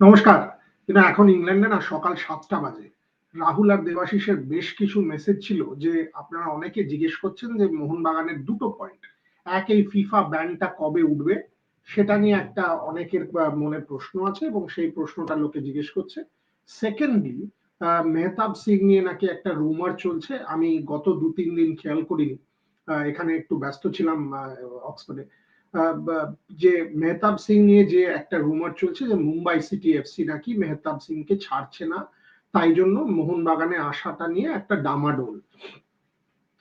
নমস্কার। কিন্তু এখন ইংল্যান্ডে না সকাল সাতটা বাজে। রাহুল আর দেবাশিসের বেশ কিছু মেসেজ ছিল যে আপনারা অনেকে জিজ্ঞেস করছেন যে মোহনবাগানের দুটো পয়েন্ট এক এই ফিফা ব্যানটা কবে উঠবে? সেটা নিয়ে একটা অনেকের মনে প্রশ্ন আছে এবং সেই প্রশ্নটা লোকে জিজ্ঞেস করছে। সেকেন্ডলি মেহতাব সিং নিয়ে নাকি একটা রুমার চলছে। আমি গত দু তিন দিন খেয়াল করিনি। এখানে একটু ব্যস্ত ছিলাম অক্সফোর্ডে যে মেহতাব সিং নিয়ে যে একটা রুমার চলছে যে মুম্বাই সিটি এফসি নাকি মেহতাব সিংকে ছাড়ছে না, তাই জন্য মোহনবাগানে আসাটা নিয়ে একটা ডামাডোল।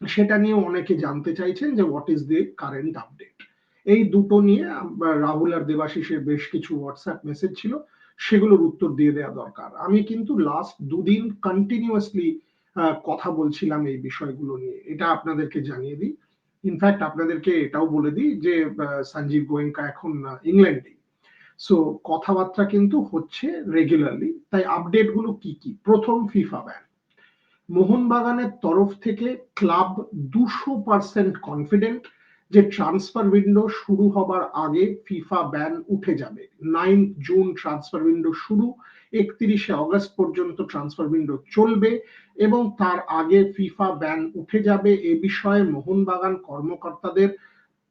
সেটা নিয়ে অনেকে জানতে চাইছেন যে what is the current update এই দুটো নিয়ে রাহুল আর দেবাশিসের বেশ কিছু হোয়াটসঅ্যাপ মেসেজ ছিল, সেগুলোর উত্তর দিয়ে দেওয়া দরকার। আমি কিন্তু লাস্ট দুদিন কন্টিনিউয়াসলি কথা বলছিলাম এই বিষয়গুলো নিয়ে। এটা আপনাদেরকে জানিয়ে দিই। ইনফ্যাক্ট আপনাদেরকে এটাও বলে দিই যে সঞ্জীব গোয়েঙ্কা এখন ইংল্যান্ডে সো কথাবার্তা কিন্তু হচ্ছে রেগুলারলি তাই আপডেটগুলো কি কি? প্রথম ফিফা ব্যান মোহনবাগানের তরফ থেকে ক্লাব দুশো পার্সেন্ট কনফিডেন্ট যে ট্রান্সফার উইন্ডো শুরু হবার আগে ফিফা ব্যান উঠে যাবে। নাইন জুন ট্রান্সফার উইন্ডো শুরু, একত্রিশে অগস্ট পর্যন্ত ট্রান্সফার উইন্ডো চলবে। এবং তার আগে ফিফা ব্যান উঠে যাবে এ বিষয়ে মোহনবাগান কর্মকর্তাদের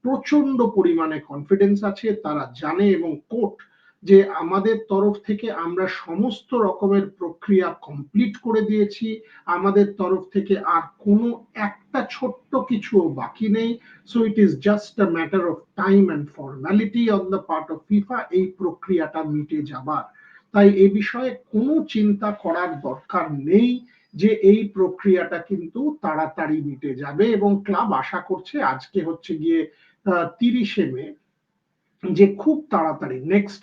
প্রচণ্ড পরিমাণে কনফিডেন্স আছে। তারা জানে এবং কোর্ট যে আমাদের তরফ থেকে আমরা সমস্ত রকমের প্রক্রিয়া কমপ্লিট করে দিয়েছি। আমাদের তরফ থেকে আর কোনো একটা ছোট্ট কিছু বাকি নেই। So it is just a matter of time and formality on the part of FIFA এই প্রক্রিয়াটা মিটে যাবার। তাই এ বিষয়ে কোনো চিন্তা করার দরকার নেই। যে এই প্রক্রিয়াটা কিন্তু তাড়াতাড়ি মিটে যাবে এবং ক্লাব আশা করছে আজকে হচ্ছে গিয়ে তিরিশে মে, যে খুব তাড়াতাড়ি নেক্সট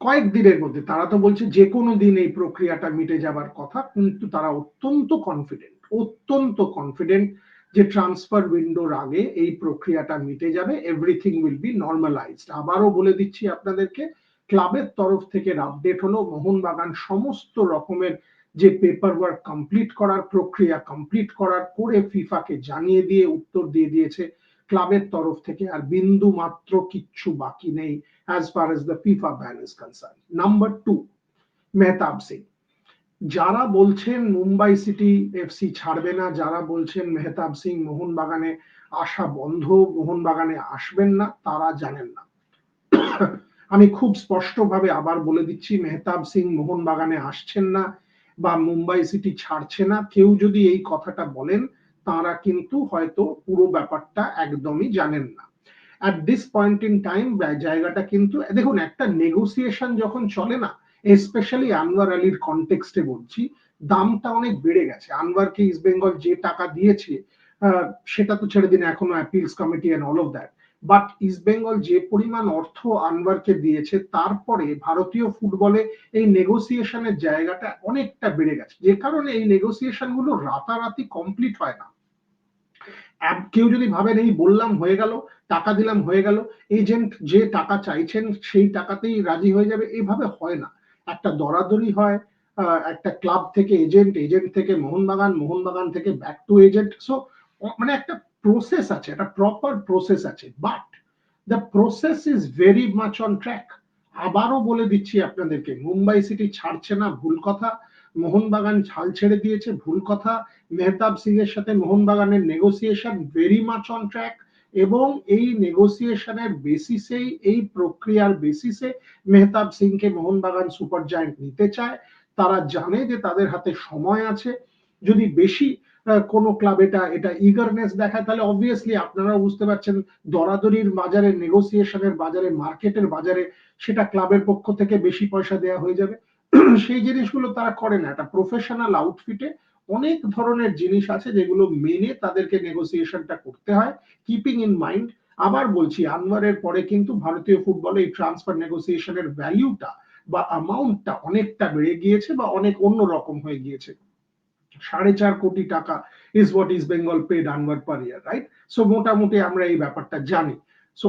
কয়েকদিনের মধ্যে, তারা তো বলছে যে কোনো দিন এই প্রক্রিয়াটা মিটে যাবার কথা, কিন্তু তারা অত্যন্ত কনফিডেন্ট অত্যন্ত কনফিডেন্ট যে ট্রান্সফার উইন্ডোর আগে এই প্রক্রিয়াটা মিটে যাবে এভরিথিং উইল বি নর্মালাইজড আবারও বলে দিচ্ছি আপনাদেরকে, ক্লাবের তরফ থেকে আপডেট হলো, মোহনবাগান সমস্ত রকমের যে পেপার ওয়ার্ক কমপ্লিট করার প্রক্রিয়া কমপ্লিট করার করে ফিফাকে জানিয়ে দিয়ে উত্তর দিয়ে দিয়েছে ক্লাবের তরফ থেকে, আর বিন্দু মাত্র কিচ্ছু বাকি নেই as far as the FIFA ban is concern number two Mehtab Singh. যারা বলছেন মুম্বাই সিটি এফসি ছাড়বে না, যারা বলছেন মেহতাব সিং মোহনবাগানে আসা বন্ধ, মোহনবাগানে আসবেন না, তারা জানেন না। আমি খুব স্পষ্টভাবে আবার বলে দিচ্ছি, মেহতাব সিং মোহনবাগানে আসছেন না বা মুম্বাই সিটি ছাড়ছে না, কেউ যদি এই কথাটা বলেন, তারা কিন্তু হয়তো পুরো ব্যাপারটা একদমই জানেন না। At this point in time জায়গাটা কিন্তু, দেখুন, একটা নেগোসিয়েশন যখন চলে না স্পেশালি আনোয়ার আলীর কনটেক্সটে বলছি, দামটা অনেক বেড়ে গেছে। আনোয়ারকে ইস্ট বেঙ্গল যে টাকা দিয়েছে সেটা তো ছেড়ে দিন, এখনও appeals committee and all of that but East Bengal যে পরিমাণ অর্থ আনওয়ারকে দিয়েছে, তারপরে ভারতীয় ফুটবলে এই নেগোসিয়েশনের জায়গাটা অনেকটা বেড়ে গেছে। যে কারণে এই নেগোসিয়েশনগুলো রাতারাতি কমপ্লিট হয় না। কেউ যদি ভাবেন, এই বললাম হয়ে গেল, টাকা দিলাম হয়ে গেল এজেন্ট যে টাকা চাইছেন সেই টাকাতেই রাজি হয়ে যাবে। এভাবে হয় না। একটা দরাদরি হয় একটা ক্লাব থেকে এজেন্ট এজেন্ট থেকে মোহনবাগান মোহনবাগান থেকে ব্যাক টু এজেন্ট সো মানে একটা প্রসেস আছে একটা প্রপার প্রসেস আছে but the process is very much on track আবারও বলে দিচ্ছি আপনাদেরকে, মুম্বাই সিটি ছাড়ছে না, ভুল কথা। মোহনবাগান ছাল ছেড়ে দিয়েছে, ভুল কথা। মেহতাব সিং এর সাথে মোহনবাগানের negotiation very much on track এবং এই নেগোসিয়েশনের বেসিসেই এই প্রক্রিয়ার বেসিসে মেহতাব সিংকে মোহনবাগান সুপার জায়েন্ট নিতে চায়। তারা জানে যে তাদের হাতে সময় আছে। যদি বেশি কোনো ক্লাব এটা এটা ইগারনেস দেখায়, তাহলে অবভিয়াসলি আপনারা বুঝতে পারছেন দরাদরির বাজারে নেগোসিয়েশনের বাজারে মার্কেটের বাজারে সেটা ক্লাবের পক্ষ থেকে বেশি পয়সা দেওয়া হয়ে যাবে। সেই জিনিসগুলো তারা করে না। একটা প্রফেশনাল আউটফিটে অনেক ধরনের জিনিস আছে যেগুলো মেনে তাদেরকে নেগোসিয়েশনটা করতে হয় কিপিং ইন মাইন্ড আবার বলছি আনওয়ারের পরে কিন্তু ভারতীয় ফুটবলে এই ট্রান্সফার নেগোসিয়েশনের ভ্যালিউটা বা অ্যামাউন্টটা অনেকটা বেড়ে গিয়েছে বা অনেক অন্য রকম হয়ে গিয়েছে। সাড়ে চার কোটি টাকা is what is Bengal paid Anwar per year right so মোটামুটি আমরা এই ব্যাপারটা জানি। সো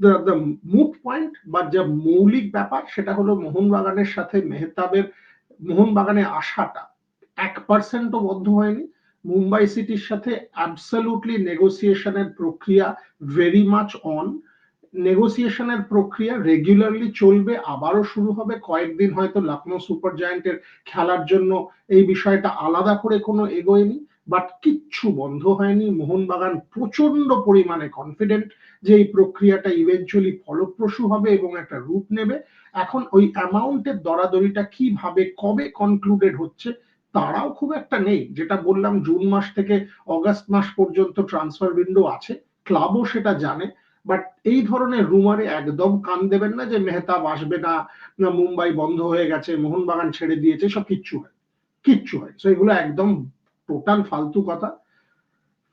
দ্য মুড পয়েন্ট বা যা মৌলিক ব্যাপার সেটা হলো মোহনবাগানের সাথে মেহতাবের, মোহনবাগানে আসাটা এক পার্সেন্টও বদ্ধ হয়নি। মুম্বাই সিটির সাথে অ্যাবসলুটলি নেগোসিয়েশনের প্রক্রিয়া ভেরি মাচ অন নেগোসিয়েশনের প্রক্রিয়া রেগুলারলি চলবে, আবারও শুরু হবে। কয়েকদিন হয়তো লখনৌ সুপার জায়ান্টের খেলার জন্য এই বিষয়টা আলাদা করে কোনো এগোয়নি বাট কিচ্ছু বন্ধ হয়নি। মোহনবাগান প্রচণ্ড পরিমাণে কনফিডেন্ট যে এই প্রক্রিয়াটা ইভেনচুয়ালি ফলপ্রসূ হবে এবং একটা রূপ নেবে। এখন ওই অ্যামাউন্টের দরাদরিটা কীভাবে, কবে কনক্লুডেড হচ্ছে, তারাও খুব একটা নেই। যেটা বললাম, জুন মাস থেকে অগাস্ট মাস পর্যন্ত ট্রান্সফার উইন্ডো আছে ক্লাবও সেটা জানে। বাট এই ধরনের রুমারে একদম কান দেবেন না যে মেহতাব আসবে না মুম্বাই বন্ধ হয়ে গেছে, মোহনবাগান ছেড়ে দিয়েছে, সব কিচ্ছু হয়। কিচ্ছু হয় তো এগুলো একদম টোটাল ফালতু কথা।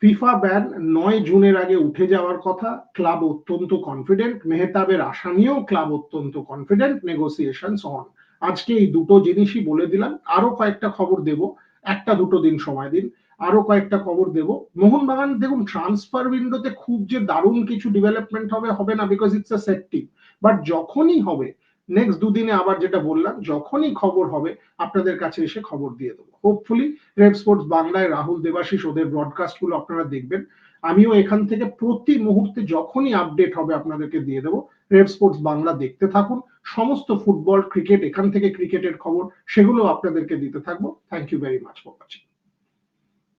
ফিফা ব্যান নয় জুনের আগে উঠে যাওয়ার কথা। ক্লাব অত্যন্ত কনফিডেন্ট মেহতাবের আশা নিয়েও ক্লাব অত্যন্ত কনফিডেন্ট নেগোসিয়েশন অন আজকে এই দুটো জিনিসই বলে দিলাম। আরও কয়েকটা খবর দেব। একটা দুটো দিন সময় দিন। আরও কয়েকটা খবর দেব। মোহনবাগান, দেখুন ট্রান্সফার উইন্ডোতে খুব যে দারুণ কিছু ডেভেলপমেন্ট হবে হবে না because it's a set team but যখনই হবে নেক্সট দুদিনে আবার যেটা বললাম, যখনই খবর হবে, আপনাদের কাছে এসে খবর দিয়ে দেবো। হোপফুলি রেড স্পোর্টস বাংলায় রাহুল, দেবাশিস, ওদের ব্রডকাস্টগুলো আপনারা দেখবেন। আমিও এখান থেকে প্রতি মুহূর্তে যখনই আপডেট হবে আপনাদেরকে দিয়ে দেবো। রেড স্পোর্টস বাংলা দেখতে থাকুন। সমস্ত ফুটবল ক্রিকেট এখান থেকে ক্রিকেটের খবর সেগুলো আপনাদেরকে দিতে থাকব। Thank you very much for watching